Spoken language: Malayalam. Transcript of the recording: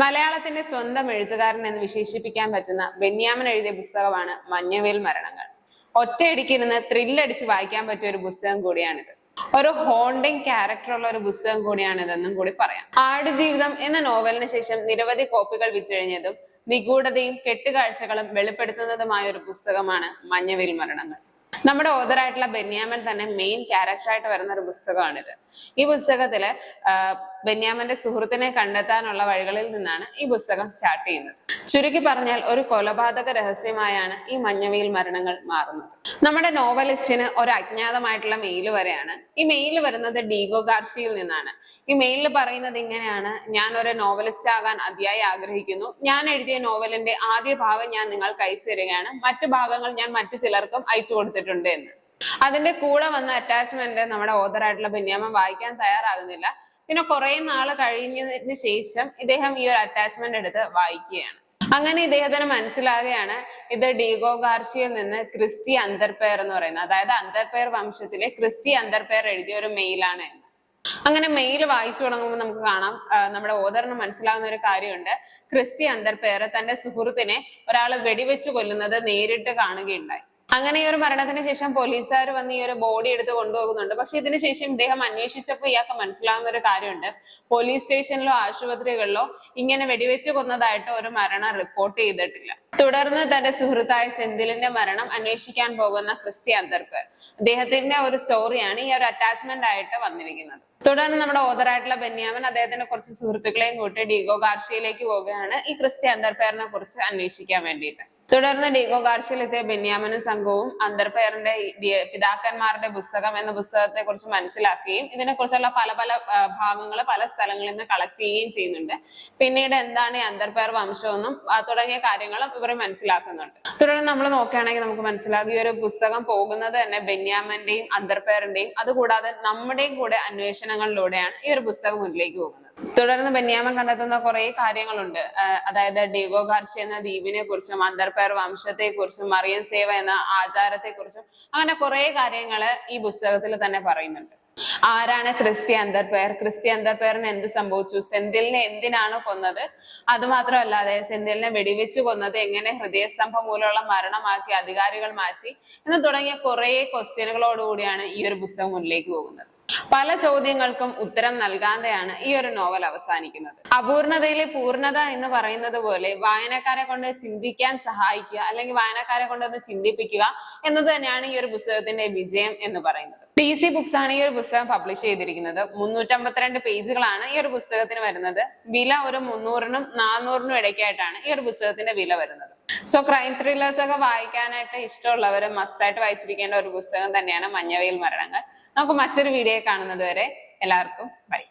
മലയാളത്തിന്റെ സ്വന്തം എഴുത്തുകാരൻ എന്ന് വിശേഷിപ്പിക്കാൻ പറ്റുന്ന ബെന്യാമൻ എഴുതിയ പുസ്തകമാണ് മഞ്ഞവേൽ മരണങ്ങൾ. ഒറ്റയടിക്കിരുന്ന് ത്രില്ലടിച്ച് വായിക്കാൻ പറ്റിയ ഒരു പുസ്തകം കൂടിയാണിത്. ഒരു ഹോണ്ടിങ് ക്യാരക്ടർ ഉള്ള ഒരു പുസ്തകം കൂടിയാണിതെന്നും കൂടി പറയാം. ആടുജീവിതം എന്ന നോവലിന് ശേഷം നിരവധി കോപ്പികൾ വിറ്റഴിഞ്ഞതും നിഗൂഢതയും കെട്ടുകാഴ്ചകളും വെളിപ്പെടുത്തുന്നതുമായ ഒരു പുസ്തകമാണ് മഞ്ഞവേൽ മരണങ്ങൾ. നമ്മുടെ ഓതറായിട്ടുള്ള ബെന്യാമൻ തന്നെ മെയിൻ ക്യാരക്ടറായിട്ട് വരുന്ന ഒരു പുസ്തകമാണിത്. ഈ പുസ്തകത്തിൽ ബെന്യാമന്റെ സുഹൃത്തിനെ കണ്ടെത്താനുള്ള വഴികളിൽ നിന്നാണ് ഈ പുസ്തകം സ്റ്റാർട്ട് ചെയ്യുന്നത്. ചുരുക്കി പറഞ്ഞാൽ ഒരു കൊലപാതക രഹസ്യമായാണ് ഈ മഞ്ഞവീൽ മരണങ്ങൾ മാറുന്നത്. നമ്മുടെ നോവലിസ്റ്റിന് ഒരു അജ്ഞാതമായിട്ടുള്ള മെയിൽ വരെയാണ്. ഈ മെയിൽ വരുന്നത് ഡീഗോ ഗാർഷിയിൽ നിന്നാണ്. ഈ മെയിലിൽ പറയുന്നത് ഇങ്ങനെയാണ്. ഞാൻ ഒരു നോവലിസ്റ്റ് ആകാൻ അതിയായി ആഗ്രഹിക്കുന്നു. ഞാൻ എഴുതിയ നോവലിന്റെ ആദ്യ ഭാഗം ഞാൻ നിങ്ങൾക്ക് അയച്ചു തരികയാണ്. മറ്റു ഭാഗങ്ങൾ ഞാൻ മറ്റു ചിലർക്കും അയച്ചു കൊടുത്തിട്ടുണ്ട് എന്ന്. അതിന്റെ കൂടെ വന്ന അറ്റാച്ച്മെന്റ് നമ്മുടെ ഓതറായിട്ടുള്ള ബെന്യാമൻ വായിക്കാൻ തയ്യാറാകുന്നില്ല. പിന്നെ കുറെ നാൾ കഴിഞ്ഞതിന് ശേഷം ഇദ്ദേഹം ഈ ഒരു അറ്റാച്ച്മെന്റ് എടുത്ത് വായിക്കുകയാണ്. അങ്ങനെ ഇദ്ദേഹത്തിന് മനസ്സിലാകുകയാണ് ഇത് ഡീഗോ ഗാർഷിയിൽ നിന്ന് ക്രിസ്റ്റി അന്തർപേർ എന്ന് പറയുന്നത്. അതായത് അന്തർപേർ വംശത്തിലെ ക്രിസ്റ്റി അന്തർപേർ എഴുതിയ ഒരു മെയിലാണ് എന്ന്. അങ്ങനെ മെയിൽ വായിച്ചു തുടങ്ങുമ്പോൾ നമുക്ക് കാണാം നമ്മുടെ ഓദറിന് മനസ്സിലാകുന്ന ഒരു കാര്യമുണ്ട്. ക്രിസ്റ്റി അന്തർപേർ തന്റെ സുഹൃത്തിനെ ഒരാൾ വെടിവെച്ച് കൊല്ലുന്നത് നേരിട്ട് കാണുകയുണ്ടായി. അങ്ങനെ ഈ ഒരു മരണത്തിന് ശേഷം പോലീസുകാർ വന്ന് ഈ ഒരു ബോഡി എടുത്ത് കൊണ്ടുപോകുന്നുണ്ട്. പക്ഷെ ഇതിന് ശേഷം ഇദ്ദേഹം അന്വേഷിച്ചപ്പോൾ ഇയാൾക്ക് മനസ്സിലാവുന്ന ഒരു കാര്യമുണ്ട്. പോലീസ് സ്റ്റേഷനിലോ ആശുപത്രികളിലോ ഇങ്ങനെ വെടിവെച്ച് കൊന്നതായിട്ട് ഒരു മരണം റിപ്പോർട്ട് ചെയ്തിട്ടില്ല. തുടർന്ന് തന്റെ സുഹൃത്തായ സെന്തിലിന്റെ മരണം അന്വേഷിക്കാൻ പോകുന്ന ക്രിസ്റ്റി അന്തർപ്പ് അദ്ദേഹത്തിന്റെ ഒരു സ്റ്റോറിയാണ് ഈ ഒരു അറ്റാച്ച്മെന്റ് ആയിട്ട് വന്നിരിക്കുന്നത്. തുടർന്ന് നമ്മുടെ ഓതറായിട്ടുള്ള ബെന്യാമൻ അദ്ദേഹത്തിന്റെ കുറച്ച് സുഹൃത്തുക്കളെയും കൂട്ടി ഡീഗോ കാർഷിയിലേക്ക് പോവുകയാണ് ഈ ക്രിസ്റ്റി അന്തർപ്പേറിനെ കുറിച്ച് അന്വേഷിക്കാൻ വേണ്ടിയിട്ട്. തുടർന്ന് ഡീഗോ ഗാർഷിയയിൽ എത്തിയ ബെന്യാമനും സംഘവും അന്തർപേറിന്റെ പിതാക്കന്മാരുടെ പുസ്തകം എന്ന പുസ്തകത്തെ കുറിച്ച് മനസ്സിലാക്കുകയും ഇതിനെക്കുറിച്ചുള്ള പല പല ഭാഗങ്ങൾ പല സ്ഥലങ്ങളിൽ നിന്ന് കളക്ട് ചെയ്യുകയും ചെയ്യുന്നുണ്ട്. പിന്നീട് എന്താണ് ഈ അന്തർപേർ വംശമെന്നും തുടങ്ങിയ കാര്യങ്ങളും ഇവർ മനസ്സിലാക്കുന്നുണ്ട്. തുടർന്ന് നമ്മൾ നോക്കുകയാണെങ്കിൽ നമുക്ക് മനസ്സിലാകും ഈ ഒരു പുസ്തകം പോകുന്നത് തന്നെ ബെന്യാമന്റെയും അന്തർപേറിന്റെയും അതുകൂടാതെ നമ്മുടെയും കൂടെ അന്വേഷണങ്ങളിലൂടെയാണ് ഈ ഒരു പുസ്തകം മുന്നിലേക്ക് പോകുന്നത്. തുടർന്ന് ബെന്യാമൻ കണ്ടെത്തുന്ന കുറെ കാര്യങ്ങളുണ്ട്. അതായത് ഡീഗോ കാർഷി എന്ന ദ്വീപിനെ കുറിച്ചും അന്തർപേർ വംശത്തെ കുറിച്ചും മറിയൻ സേവ എന്ന ആചാരത്തെക്കുറിച്ചും അങ്ങനെ കുറെ കാര്യങ്ങൾ ഈ പുസ്തകത്തിൽ തന്നെ പറയുന്നുണ്ട്. ആരാണ് ക്രിസ്ത്യ അന്തർപേർ ക്രിസ്ത്യ അന്തർപേറിന് എന്ത് സംഭവിച്ചു? സെന്തിലിനെ എന്തിനാണ് കൊന്നത്? അത് മാത്രമല്ലാതെ സെന്തിലിനെ വെടിവെച്ച് കൊന്നത് എങ്ങനെ ഹൃദയസ്തംഭം മൂലമുള്ള മരണമാക്കി അധികാരികൾ മാറ്റി എന്ന് തുടങ്ങിയ കുറെ ക്വസ്റ്റ്യനുകളോടുകൂടിയാണ് ഈ ഒരു പുസ്തകം മുന്നിലേക്ക് പോകുന്നത്. പല ചോദ്യങ്ങൾക്കും ഉത്തരം നൽകാതെയാണ് ഈ ഒരു നോവൽ അവസാനിക്കുന്നത്. അപൂർണതയിലെ പൂർണത എന്ന് പറയുന്നത് പോലെ വായനക്കാരെ കൊണ്ട് ചിന്തിക്കാൻ സഹായിക്കുക അല്ലെങ്കിൽ വായനക്കാരെ കൊണ്ട് ഒന്ന് ചിന്തിപ്പിക്കുക എന്നത് തന്നെയാണ് ഈ ഒരു പുസ്തകത്തിന്റെ വിജയം എന്ന് പറയുന്നത്. ടി സി ബുക്സ് ആണ് ഈ ഒരു പുസ്തകം പബ്ലിഷ് ചെയ്തിരിക്കുന്നത്. മുന്നൂറ്റമ്പത്തിരണ്ട് പേജുകളാണ് ഈ ഒരു പുസ്തകത്തിന് വരുന്നത്. വില ഒരു മുന്നൂറിനും നാനൂറിനും ഇടയ്ക്കായിട്ടാണ് ഈ ഒരു പുസ്തകത്തിന്റെ വില വരുന്നത്. സോ ക്രൈം ത്രില്ലേഴ്സ് ഒക്കെ വായിക്കാനായിട്ട് ഇഷ്ടമുള്ളവർ മസ്റ്റായിട്ട് വായിച്ചിരിക്കേണ്ട ഒരു പുസ്തകം തന്നെയാണ് മഞ്ഞവയിൽ മരണങ്ങൾ. നമുക്ക് മറ്റൊരു വീഡിയോ കാണുന്നത് വരെ എല്ലാവർക്കും ബൈ